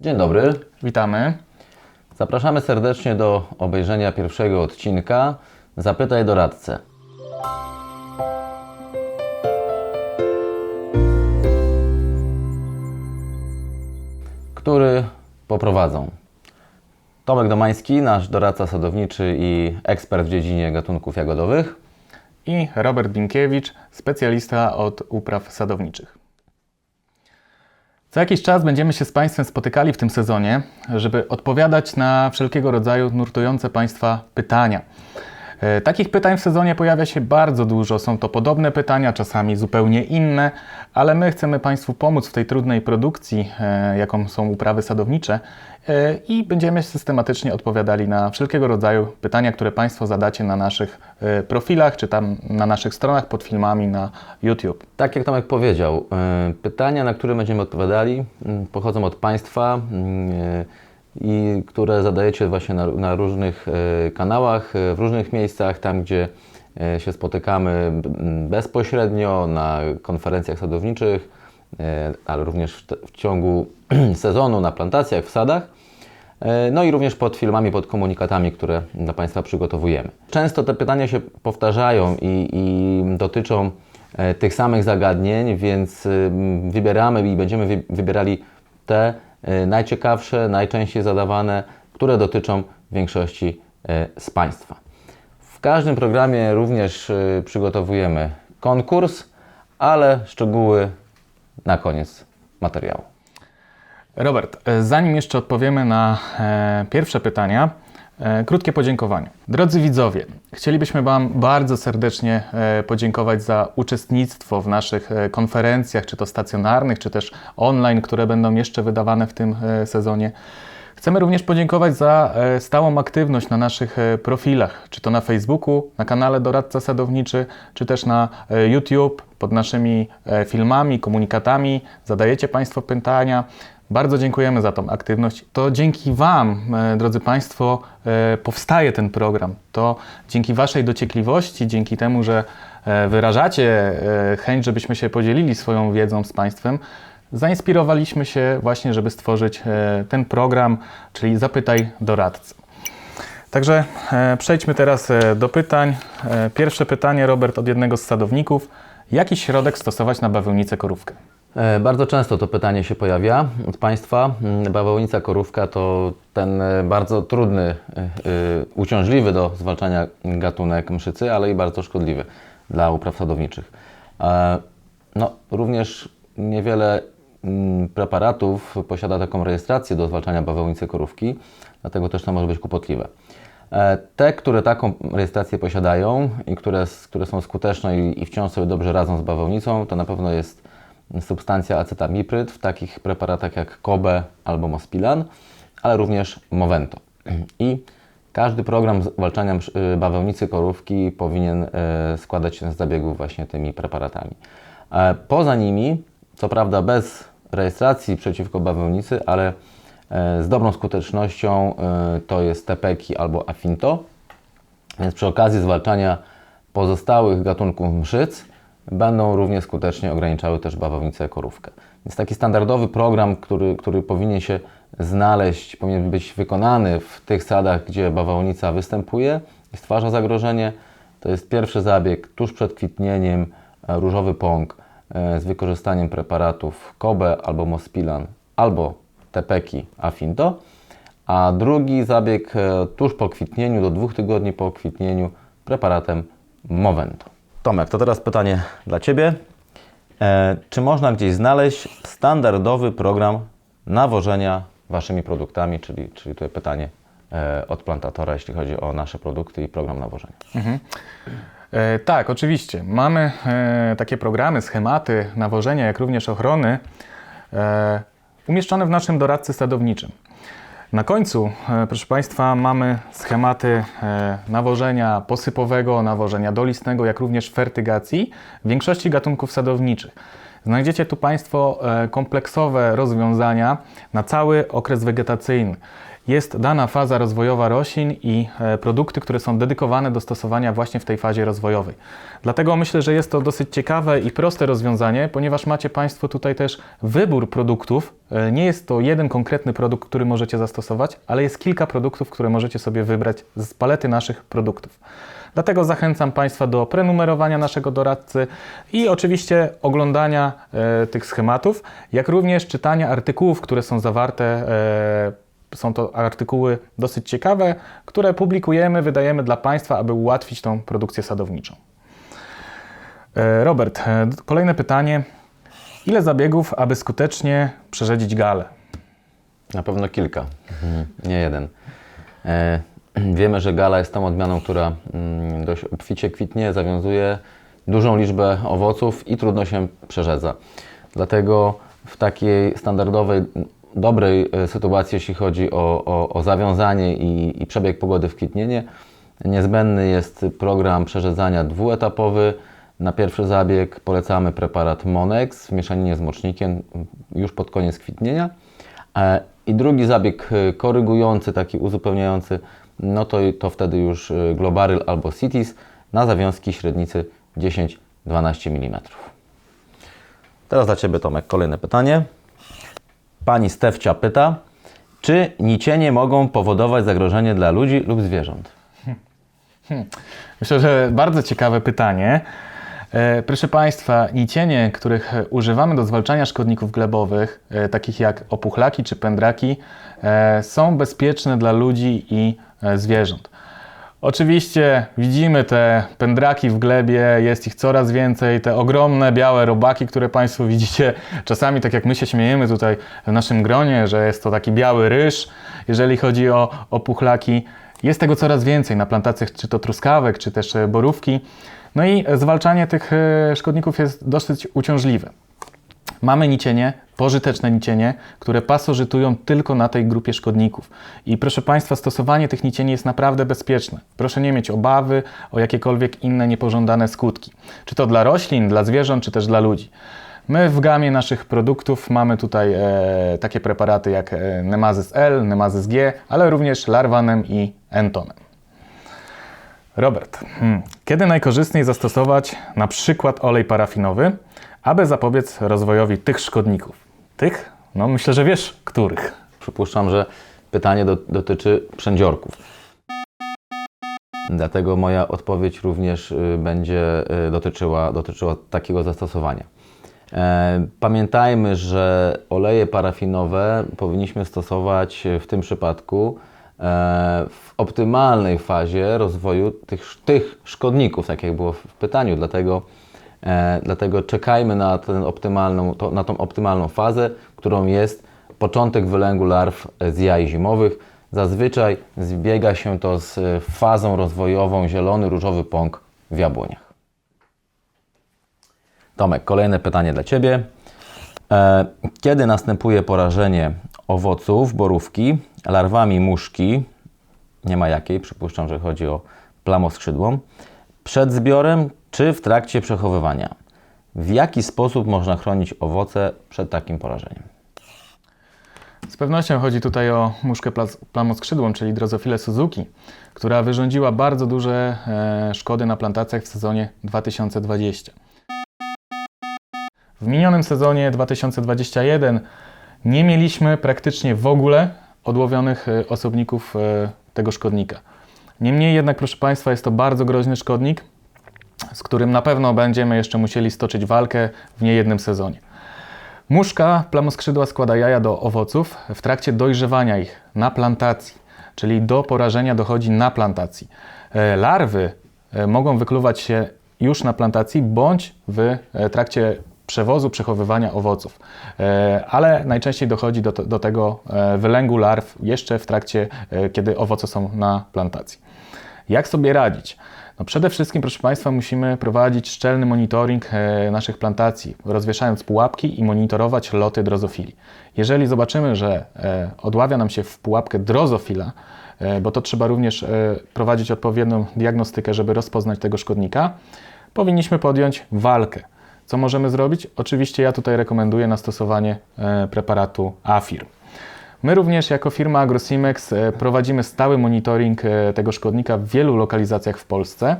Dzień dobry. Witamy. Zapraszamy serdecznie do obejrzenia pierwszego odcinka Zapytaj doradcę. Który poprowadzą Tomek Domański, nasz doradca sadowniczy i ekspert w dziedzinie gatunków jagodowych. I Robert Binkiewicz, specjalista od upraw sadowniczych. Co jakiś czas będziemy się z Państwem spotykali w tym sezonie, żeby odpowiadać na wszelkiego rodzaju nurtujące Państwa pytania. E, Takich pytań w sezonie pojawia się bardzo dużo. Są to podobne pytania, czasami zupełnie inne, ale my chcemy Państwu pomóc w tej trudnej produkcji, e, jaką są uprawy sadownicze, e, i będziemy systematycznie odpowiadali na wszelkiego rodzaju pytania, które Państwo zadacie na naszych profilach, czy tam na naszych stronach pod filmami na YouTube. Tak jak Tomek powiedział, pytania, na które będziemy odpowiadali, y, pochodzą od Państwa y, i które zadajecie właśnie na, na różnych y, kanałach, y, w różnych miejscach, tam gdzie y, się spotykamy bezpośrednio, na konferencjach sadowniczych, ale również w, w ciągu sezonu na plantacjach, w sadach. E, No i również pod filmami, pod komunikatami, które dla Państwa przygotowujemy. Często te pytania się powtarzają i, i dotyczą e, tych samych zagadnień, więc wybieramy i będziemy wy- wybierali te e, najciekawsze, najczęściej zadawane, które dotyczą większości e, z Państwa. W każdym programie również e, przygotowujemy konkurs, ale szczegóły na koniec materiału. Robert, e, zanim jeszcze odpowiemy na e, pierwsze pytania, e, krótkie podziękowanie. Drodzy widzowie, chcielibyśmy Wam bardzo serdecznie e, podziękować za uczestnictwo w naszych e, konferencjach, czy to stacjonarnych, czy też online, które będą jeszcze wydawane w tym e, sezonie. Chcemy również podziękować za e, stałą aktywność na naszych e, profilach, czy to na Facebooku, na kanale Doradca Sadowniczy, czy też na e, YouTube, pod naszymi e, filmami, komunikatami. Zadajecie Państwo pytania. Bardzo dziękujemy za tą aktywność. To dzięki Wam, e, drodzy Państwo, e, powstaje ten program. To dzięki Waszej dociekliwości, dzięki temu, że e, wyrażacie chęć, żebyśmy się podzielili swoją wiedzą z Państwem, zainspirowaliśmy się właśnie, żeby stworzyć ten program, czyli Zapytaj doradcę. Także przejdźmy teraz do pytań. Pierwsze pytanie, Robert, od jednego z sadowników. Jaki środek stosować na bawełnicę korówkę? E, Bardzo często to pytanie się pojawia od Państwa. Mm, Bawełnica korówka to ten e, bardzo trudny, e, uciążliwy do zwalczania gatunek mszycy, ale i bardzo szkodliwy dla upraw sadowniczych. No, również niewiele mm, preparatów posiada taką rejestrację do zwalczania bawełnicy korówki, dlatego też to może być kłopotliwe. Te, które taką rejestrację posiadają i które, które są skuteczne i, i wciąż sobie dobrze radzą z bawełnicą, to na pewno jest substancja acetamipryd w takich preparatach jak Kobe albo Mospilan, ale również Movento. I każdy program zwalczania y, bawełnicy korówki powinien e, składać się z zabiegów właśnie tymi preparatami. E, Poza nimi, co prawda bez rejestracji przeciwko bawełnicy, ale e, z dobrą skutecznością e, to jest Tepeki albo Afinto. Więc przy okazji zwalczania pozostałych gatunków mszyc będą równie skutecznie ograniczały też bawownicę korówkę. Więc taki standardowy program, który, który powinien się znaleźć, powinien być wykonany w tych sadach, gdzie bawownica występuje i stwarza zagrożenie, to jest pierwszy zabieg tuż przed kwitnieniem, e, różowy pąk e, z wykorzystaniem preparatów Kobe albo Mospilan albo Tepeki Afinto. A drugi zabieg e, tuż po kwitnieniu, do dwóch tygodni po kwitnieniu, preparatem Movento. Tomek, to teraz pytanie dla Ciebie. E, czy można gdzieś znaleźć standardowy program nawożenia Waszymi produktami, czyli, czyli tutaj pytanie e, od plantatora, jeśli chodzi o nasze produkty i program nawożenia. E, tak, oczywiście. Mamy e, takie programy, schematy nawożenia, jak również ochrony e, umieszczone w naszym doradcy sadowniczym. Na końcu, e, proszę Państwa, mamy schematy e, nawożenia posypowego, nawożenia dolistnego, jak również fertygacji w większości gatunków sadowniczych. Znajdziecie tu Państwo e, kompleksowe rozwiązania na cały okres wegetacyjny. Jest dana faza rozwojowa roślin i e, produkty, które są dedykowane do stosowania właśnie w tej fazie rozwojowej. Dlatego myślę, że jest to dosyć ciekawe i proste rozwiązanie, ponieważ macie Państwo tutaj też wybór produktów. E, Nie jest to jeden konkretny produkt, który możecie zastosować, ale jest kilka produktów, które możecie sobie wybrać z palety naszych produktów. Dlatego zachęcam Państwa do prenumerowania naszego doradcy i oczywiście oglądania e, tych schematów, jak również czytania artykułów, które są zawarte. E, są to artykuły dosyć ciekawe, które publikujemy, wydajemy dla Państwa, aby ułatwić tą produkcję sadowniczą. E, Robert, e, kolejne pytanie. Ile zabiegów, aby skutecznie przerzedzić galę? Na pewno kilka, Mhm, nie jeden. E, wiemy, że gala jest tą odmianą, która mm, dość obficie kwitnie, zawiązuje dużą liczbę owoców i trudno się przerzedza. Dlatego w takiej standardowej, dobrej e, sytuacji, jeśli chodzi o, o, o zawiązanie i, i przebieg pogody w kwitnienie, niezbędny jest program przerzedzania dwuetapowy. Na pierwszy zabieg polecamy preparat Monex w mieszaninie z mocznikiem już pod koniec kwitnienia. E, I drugi zabieg e, korygujący, taki uzupełniający, no to, to wtedy już Globaryl albo Citis na zawiązki średnicy 10-12 mm. Teraz dla Ciebie Tomek kolejne pytanie. Pani Stefcia pyta, czy nicienie mogą powodować zagrożenie dla ludzi lub zwierząt? Myślę, że bardzo ciekawe pytanie. E, Proszę Państwa, nicienie, których używamy do zwalczania szkodników glebowych, e, takich jak opuchlaki czy pędraki, e, są bezpieczne dla ludzi i zwierząt. Oczywiście widzimy te pędraki w glebie, jest ich coraz więcej, te ogromne białe robaki, które Państwo widzicie. Czasami, tak jak my się śmiejemy tutaj w naszym gronie, że jest to taki biały ryż, jeżeli chodzi o opuchlaki. Jest tego coraz więcej na plantacjach, czy to truskawek, czy też e, borówki. No i zwalczanie tych e, szkodników jest dosyć uciążliwe. Mamy nicienie, pożyteczne nicienie, które pasożytują tylko na tej grupie szkodników. I proszę Państwa, stosowanie tych nicieni jest naprawdę bezpieczne. Proszę nie mieć obawy o jakiekolwiek inne niepożądane skutki. Czy to dla roślin, dla zwierząt, czy też dla ludzi. My w gamie naszych produktów mamy tutaj e, takie preparaty jak e, Nemazys L, Nemazys G, ale również Larvanem i Entonem. Robert, hmm. kiedy najkorzystniej zastosować na przykład olej parafinowy, aby zapobiec rozwojowi tych szkodników? Tych? No myślę, że wiesz, których. Przypuszczam, że pytanie do, dotyczy przędziorków. Dlatego moja odpowiedź również y, będzie y, dotyczyła, dotyczyła takiego zastosowania. E, Pamiętajmy, że oleje parafinowe powinniśmy stosować w tym przypadku e, w optymalnej fazie rozwoju tych, tych szkodników, tak jak było w pytaniu. Dlatego, dlatego czekajmy na, ten optymalną, to, na tą optymalną fazę, którą jest początek wylęgu larw z jaj zimowych. Zazwyczaj zbiega się to z e, fazą rozwojową zielony różowy pąk w jabłoniach. Tomek, kolejne pytanie dla Ciebie. E, Kiedy następuje porażenie owoców, borówki, larwami muszki, nie ma jakiej, przypuszczam, że chodzi o plamoskrzydłą, przed zbiorem czy w trakcie przechowywania? W jaki sposób można chronić owoce przed takim porażeniem? Z pewnością chodzi tutaj o muszkę plamoskrzydłą, czyli Drosophilę Suzuki, która wyrządziła bardzo duże e, szkody na plantacjach w sezonie 2020. W minionym sezonie 2021 nie mieliśmy praktycznie w ogóle odłowionych e, osobników e, tego szkodnika. Niemniej jednak, proszę Państwa, jest to bardzo groźny szkodnik, z którym na pewno będziemy jeszcze musieli stoczyć walkę w niejednym sezonie. Muszka plamoskrzydła składa jaja do owoców w trakcie dojrzewania ich na plantacji, czyli do porażenia dochodzi na plantacji. E, Larwy e, mogą wykluwać się już na plantacji bądź w e, trakcie przewozu, przechowywania owoców. Ale najczęściej dochodzi do, do tego wylęgu larw jeszcze w trakcie, kiedy owoce są na plantacji. Jak sobie radzić? No przede wszystkim, proszę Państwa, musimy prowadzić szczelny monitoring e, naszych plantacji, rozwieszając pułapki i monitorować loty drozofili. Jeżeli zobaczymy, że e, odławia nam się w pułapkę drozofila, e, bo to trzeba również prowadzić odpowiednią diagnostykę, żeby rozpoznać tego szkodnika, powinniśmy podjąć walkę. Co możemy zrobić? Oczywiście ja tutaj rekomenduję nastosowanie e, preparatu AFIR. My również jako firma AgroSimex e, prowadzimy stały monitoring e, tego szkodnika w wielu lokalizacjach w Polsce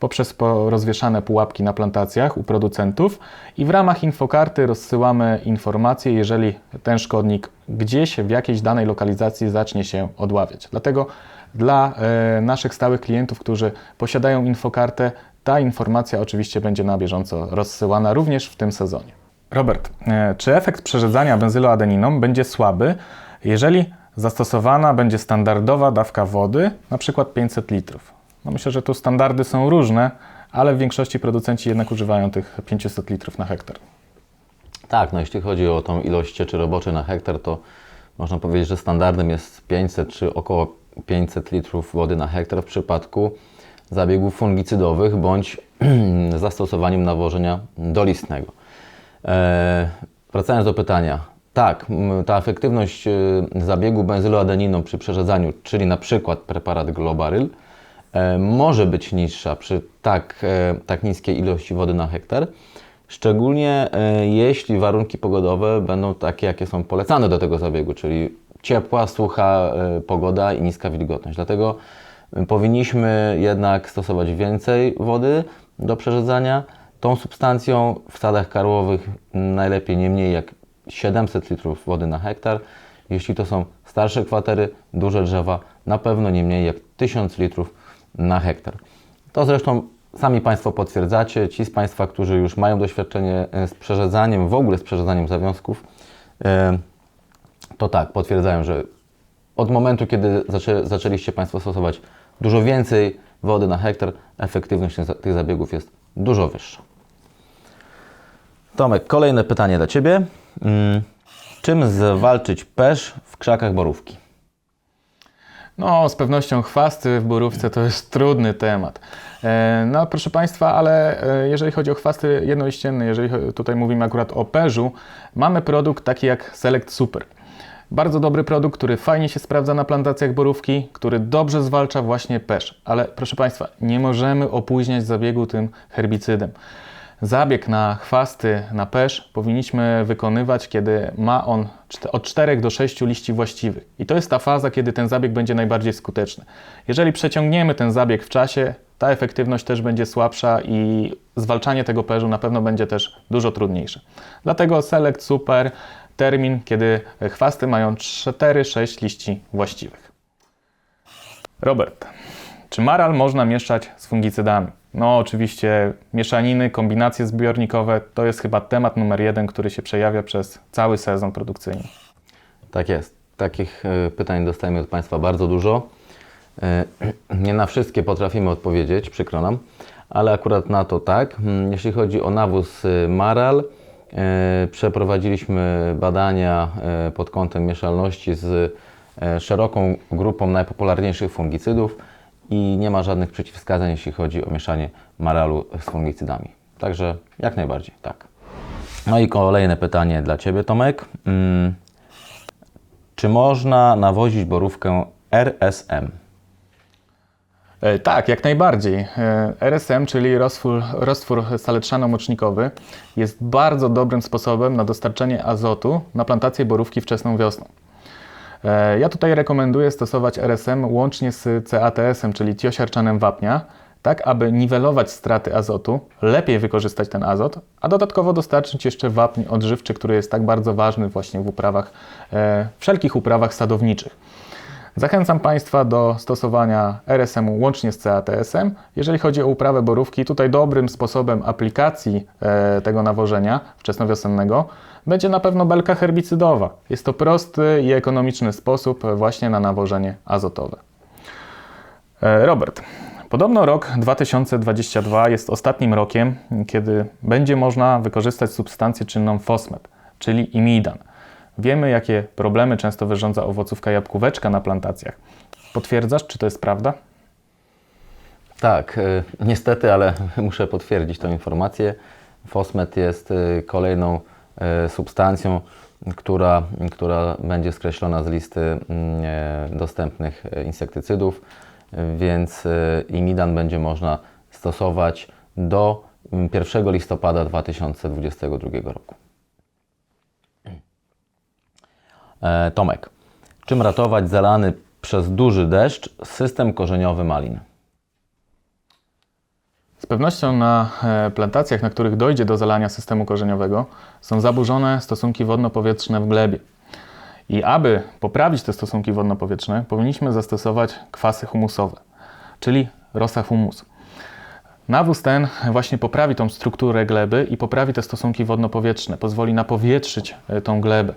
poprzez po- rozwieszane pułapki na plantacjach u producentów i w ramach infokarty rozsyłamy informacje, jeżeli ten szkodnik gdzieś w jakiejś danej lokalizacji zacznie się odławiać. Dlatego dla e, naszych stałych klientów, którzy posiadają infokartę, ta informacja oczywiście będzie na bieżąco rozsyłana również w tym sezonie. Robert, czy efekt przerzedzania benzyloadeniną będzie słaby, jeżeli zastosowana będzie standardowa dawka wody, na przykład 500 litrów? No myślę, że tu standardy są różne, ale w większości producenci jednak używają tych 500 litrów na hektar. Tak, no jeśli chodzi o tą ilość cieczy roboczej na hektar, to można powiedzieć, że standardem jest 500 czy około 500 litrów wody na hektar w przypadku zabiegów fungicydowych bądź zastosowaniem nawożenia dolistnego. E, wracając do pytania. Tak, ta efektywność e, zabiegu benzyloadeniną przy przerzedzaniu, czyli na przykład preparat Globaryl, e, może być niższa przy tak, e, tak niskiej ilości wody na hektar, szczególnie e, jeśli warunki pogodowe będą takie, jakie są polecane do tego zabiegu, czyli ciepła, sucha pogoda i niska wilgotność. Dlatego powinniśmy jednak stosować więcej wody do przerzedzania. Tą substancją w sadach karłowych najlepiej nie mniej jak 700 litrów wody na hektar. Jeśli to są starsze kwatery, duże drzewa, na pewno nie mniej jak 1000 litrów na hektar. To zresztą sami Państwo potwierdzacie, ci z Państwa, którzy już mają doświadczenie e, z przerzedzaniem, w ogóle z przerzedzaniem zawiązków, e, to tak, potwierdzają, że od momentu, kiedy zaczę, zaczęliście Państwo stosować dużo więcej wody na hektar, efektywność tych za- tych zabiegów jest dużo wyższa. Tomek, kolejne pytanie dla Ciebie. Mm, Czym zwalczyć pesz w krzakach borówki? No, z pewnością chwasty w borówce to jest trudny temat. E, No, proszę Państwa, ale e, jeżeli chodzi o chwasty jednoliścienne, jeżeli tutaj mówimy akurat o perzu, mamy produkt taki jak Select Super. Bardzo dobry produkt, który fajnie się sprawdza na plantacjach borówki, który dobrze zwalcza właśnie pesz. Ale proszę Państwa, nie możemy opóźniać zabiegu tym herbicydem. Zabieg na chwasty, na pesz powinniśmy wykonywać, kiedy ma on od 4 do 6 liści właściwych. I to jest ta faza, kiedy ten zabieg będzie najbardziej skuteczny. Jeżeli przeciągniemy ten zabieg w czasie, ta efektywność też będzie słabsza i zwalczanie tego perzu na pewno będzie też dużo trudniejsze. Dlatego Select Super termin, kiedy chwasty mają 4-6 liści właściwych. Robert, czy maral można mieszać z fungicydami? No, oczywiście mieszaniny, kombinacje zbiornikowe to jest chyba temat numer jeden, który się przejawia przez cały sezon produkcyjny. Tak jest. Takich e, pytań dostajemy od Państwa bardzo dużo. E, Nie na wszystkie potrafimy odpowiedzieć, przykro nam, ale akurat na to tak. Mm, Jeśli chodzi o nawóz e, Maral, przeprowadziliśmy badania pod kątem mieszalności z szeroką grupą najpopularniejszych fungicydów i nie ma żadnych przeciwwskazań, jeśli chodzi o mieszanie Maralu z fungicydami. Także jak najbardziej, tak. No i kolejne pytanie dla Ciebie, Tomek. Mm, czy można nawozić borówkę RSM? E, Tak, jak najbardziej. E, RSM, czyli roztwór, roztwór saleczano-mocznikowy, jest bardzo dobrym sposobem na dostarczenie azotu na plantację borówki wczesną wiosną. E, Ja tutaj rekomenduję stosować RSM łącznie z CATS-em, czyli tiosiarczanem wapnia, tak aby niwelować straty azotu, lepiej wykorzystać ten azot, a dodatkowo dostarczyć jeszcze wapń odżywczy, który jest tak bardzo ważny właśnie w uprawach, e, wszelkich uprawach sadowniczych. Zachęcam Państwa do stosowania RSM-u łącznie z CATS-em. Jeżeli chodzi o uprawę borówki, tutaj dobrym sposobem aplikacji e, tego nawożenia wczesnowiosennego będzie na pewno belka herbicydowa. Jest to prosty i ekonomiczny sposób właśnie na nawożenie azotowe. E, Robert, podobno rok 2022 jest ostatnim rokiem, kiedy będzie można wykorzystać substancję czynną fosmet, czyli imidan. Wiemy, jakie problemy często wyrządza owocówka jabłkóweczka na plantacjach. Potwierdzasz, czy to jest prawda? Tak, y, niestety, ale muszę potwierdzić tę informację. Fosmet jest y, kolejną y, substancją, która, która będzie skreślona z listy mm, e, dostępnych e, insektycydów, więc imidan będzie można stosować do mm, 1 listopada 2022 roku. E, Tomek, Czym ratować zalany przez duży deszcz system korzeniowy malin? Z pewnością na e, plantacjach, na których dojdzie do zalania systemu korzeniowego, są zaburzone stosunki wodno-powietrzne w glebie. I aby poprawić te stosunki wodno-powietrzne, powinniśmy zastosować kwasy humusowe, czyli rosa humusu. Nawóz ten właśnie poprawi tą strukturę gleby i poprawi te stosunki wodno-powietrzne, pozwoli napowietrzyć e, tą glebę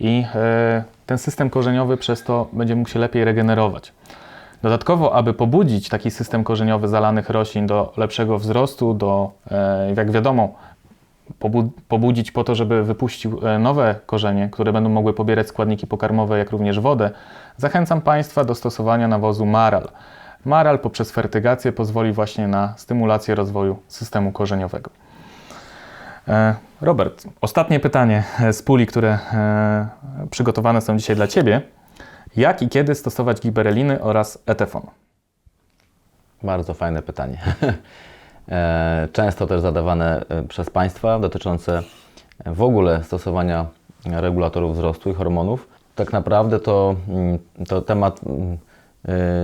i e, ten system korzeniowy przez to będzie mógł się lepiej regenerować. Dodatkowo, aby pobudzić taki system korzeniowy zalanych roślin do lepszego wzrostu, do, e, jak wiadomo, pobu- pobudzić po to, żeby wypuścił nowe korzenie, które będą mogły pobierać składniki pokarmowe, jak również wodę, zachęcam Państwa do stosowania nawozu Maral. Maral poprzez fertygację pozwoli właśnie na stymulację rozwoju systemu korzeniowego. E, Robert, ostatnie pytanie e, z puli, które e, przygotowane są dzisiaj dla Ciebie. Jak i kiedy stosować gibereliny oraz etefon? Bardzo fajne pytanie. Często też zadawane przez Państwa dotyczące w ogóle stosowania regulatorów wzrostu i hormonów. Tak naprawdę to, mm, to temat mm,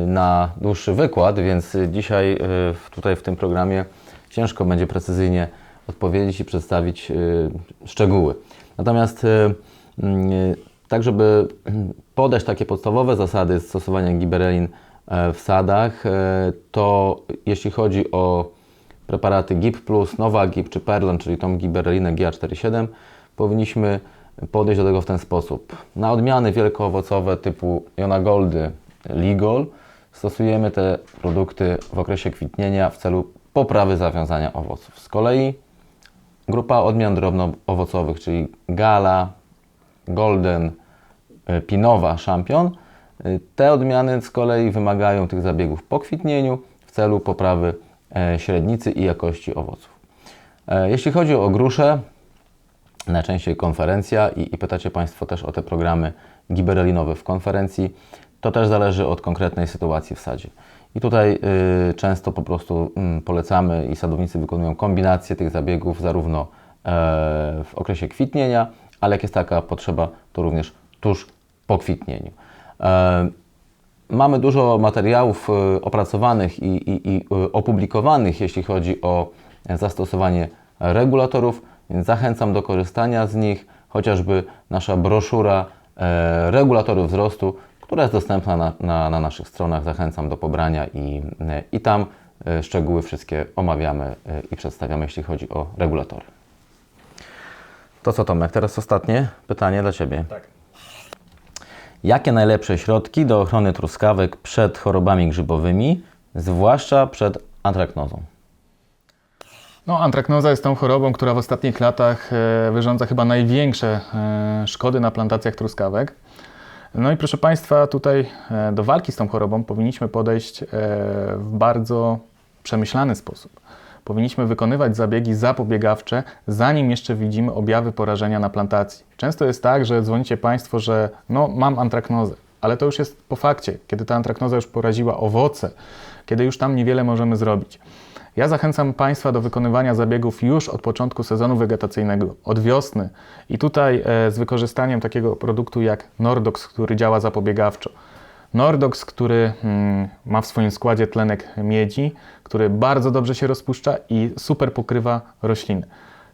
na dłuższy wykład, więc dzisiaj w- tutaj w tym programie ciężko będzie precyzyjnie odpowiedzieć i przedstawić e, szczegóły. Natomiast tak, żeby podać takie podstawowe zasady stosowania giberelin e, w sadach, e, to jeśli chodzi o preparaty GIP+, Nowa GIP czy Perlon, czyli tą giberelinę GA47, powinniśmy podejść do tego w ten sposób. Na odmiany wielkoowocowe typu Jonagoldy, Ligol stosujemy te produkty w okresie kwitnienia w celu poprawy zawiązania owoców. Z kolei grupa odmian drobnoowocowych, czyli Gala, Golden, y, Pinowa, Champion. Y, Te odmiany z kolei wymagają tych zabiegów po kwitnieniu w celu poprawy e, średnicy i jakości owoców. E, Jeśli chodzi o grusze, najczęściej konferencja i, i pytacie Państwo też o te programy giberelinowe w konferencji, to też zależy od konkretnej sytuacji w sadzie. I tutaj y, często po prostu mm, polecamy i sadownicy wykonują kombinację tych zabiegów zarówno e, w okresie kwitnienia, ale jak jest taka potrzeba, to również tuż po kwitnieniu. E, Mamy dużo materiałów y, opracowanych i, i, i y, opublikowanych, jeśli chodzi o zastosowanie regulatorów, więc zachęcam do korzystania z nich, chociażby nasza broszura e, regulatorów wzrostu, która jest dostępna na, na, na naszych stronach. Zachęcam do pobrania i, i tam e, szczegóły wszystkie omawiamy e, i przedstawiamy, jeśli chodzi o regulatory. To co Tomek, teraz ostatnie pytanie dla Ciebie. Tak. Jakie najlepsze środki do ochrony truskawek przed chorobami grzybowymi, zwłaszcza przed antraknozą? No, antraknoza jest tą chorobą, która w ostatnich latach e, wyrządza chyba największe szkody na plantacjach truskawek. No i proszę Państwa, tutaj e, do walki z tą chorobą powinniśmy podejść e, w bardzo przemyślany sposób. Powinniśmy wykonywać zabiegi zapobiegawcze, zanim jeszcze widzimy objawy porażenia na plantacji. Często jest tak, że dzwonicie Państwo, że no, mam antraknozę, ale to już jest po fakcie, kiedy ta antraknoza już poraziła owoce, kiedy już tam niewiele możemy zrobić. Ja zachęcam Państwa do wykonywania zabiegów już od początku sezonu wegetacyjnego, od wiosny. I tutaj e, z wykorzystaniem takiego produktu jak Nordox, który działa zapobiegawczo. Nordox, który mm, ma w swoim składzie tlenek miedzi, który bardzo dobrze się rozpuszcza i super pokrywa rośliny.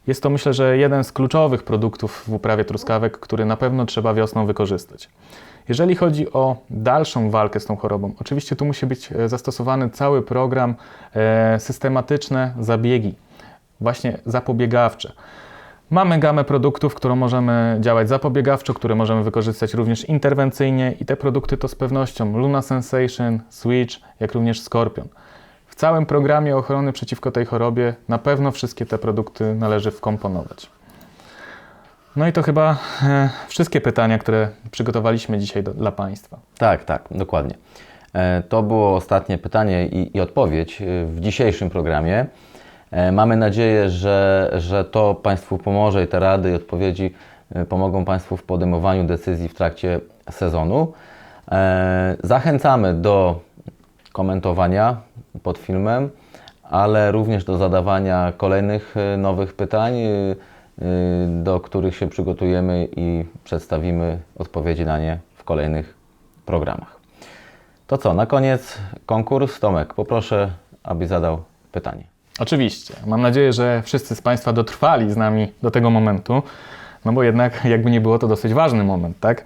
Jest to myślę, że jeden z kluczowych produktów w uprawie truskawek, który na pewno trzeba wiosną wykorzystać. Jeżeli chodzi o dalszą walkę z tą chorobą, oczywiście tu musi być e, zastosowany cały program, e, systematyczne zabiegi, właśnie zapobiegawcze. Mamy gamę produktów, którą możemy działać zapobiegawczo, które możemy wykorzystać również interwencyjnie i te produkty to z pewnością Luna Sensation, Switch, jak również Scorpion. Całym programie ochrony przeciwko tej chorobie na pewno wszystkie te produkty należy wkomponować. No i to chyba e, wszystkie pytania, które przygotowaliśmy dzisiaj do, dla Państwa. Tak, tak, dokładnie. E, To było ostatnie pytanie i, i odpowiedź e, w dzisiejszym programie. E, Mamy nadzieję, że, że to Państwu pomoże i te rady i odpowiedzi e, pomogą Państwu w podejmowaniu decyzji w trakcie sezonu. E, Zachęcamy do komentowania pod filmem, ale również do zadawania kolejnych e, nowych pytań, e, e, do których się przygotujemy i przedstawimy odpowiedzi na nie w kolejnych programach. To co, na koniec konkurs. Tomek, poproszę, abyś zadał pytanie. Oczywiście. Mam nadzieję, że wszyscy z Państwa dotrwali z nami do tego momentu, no bo jednak, jakby nie było, to dosyć ważny moment, tak?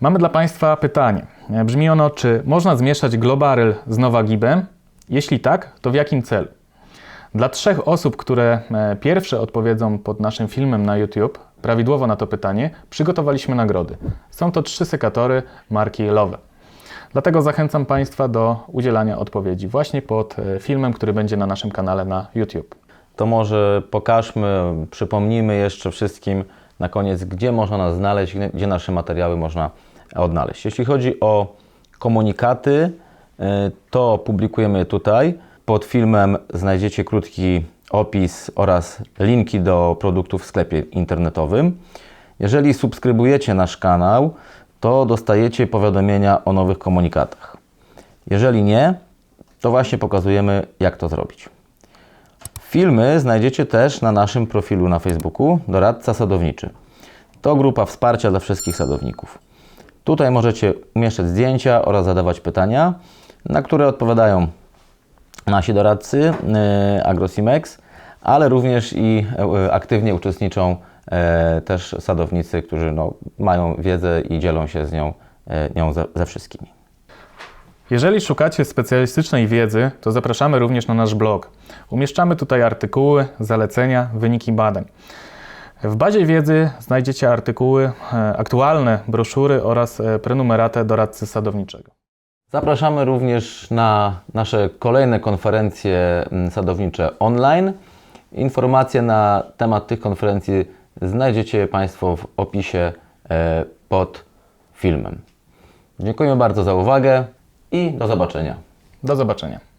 Mamy dla Państwa pytanie. Brzmi ono, czy można zmieszać globaryl z Nowagibem? Jeśli tak, to w jakim celu? Dla trzech osób, które e, pierwsze odpowiedzą pod naszym filmem na YouTube prawidłowo na to pytanie, przygotowaliśmy nagrody. Są to trzy sekatory marki Love. Dlatego zachęcam Państwa do udzielania odpowiedzi właśnie pod e, filmem, który będzie na naszym kanale na YouTube. To może pokażmy, przypomnijmy jeszcze wszystkim na koniec, gdzie można nas znaleźć, gdzie nasze materiały można odnaleźć. Jeśli chodzi o komunikaty, to publikujemy je tutaj. Pod filmem znajdziecie krótki opis oraz linki do produktów w sklepie internetowym. Jeżeli subskrybujecie nasz kanał, to dostajecie powiadomienia o nowych komunikatach. Jeżeli nie, to właśnie pokazujemy, jak to zrobić. Filmy znajdziecie też na naszym profilu na Facebooku Doradca Sadowniczy. To grupa wsparcia dla wszystkich sadowników. Tutaj możecie umieszczać zdjęcia oraz zadawać pytania, na które odpowiadają nasi doradcy yy, AgroSimex, ale również i yy, aktywnie uczestniczą yy, też sadownicy, którzy no, mają wiedzę i dzielą się z nią, nią ze, ze wszystkimi. Jeżeli szukacie specjalistycznej wiedzy, to zapraszamy również na nasz blog. Umieszczamy tutaj artykuły, zalecenia, wyniki badań. W bazie wiedzy znajdziecie artykuły, e, aktualne broszury oraz e, prenumeratę doradcy sadowniczego. Zapraszamy również na nasze kolejne konferencje mm, sadownicze online. Informacje na temat tych konferencji znajdziecie Państwo w opisie e, pod filmem. Dziękujemy bardzo za uwagę i do zobaczenia. Do zobaczenia.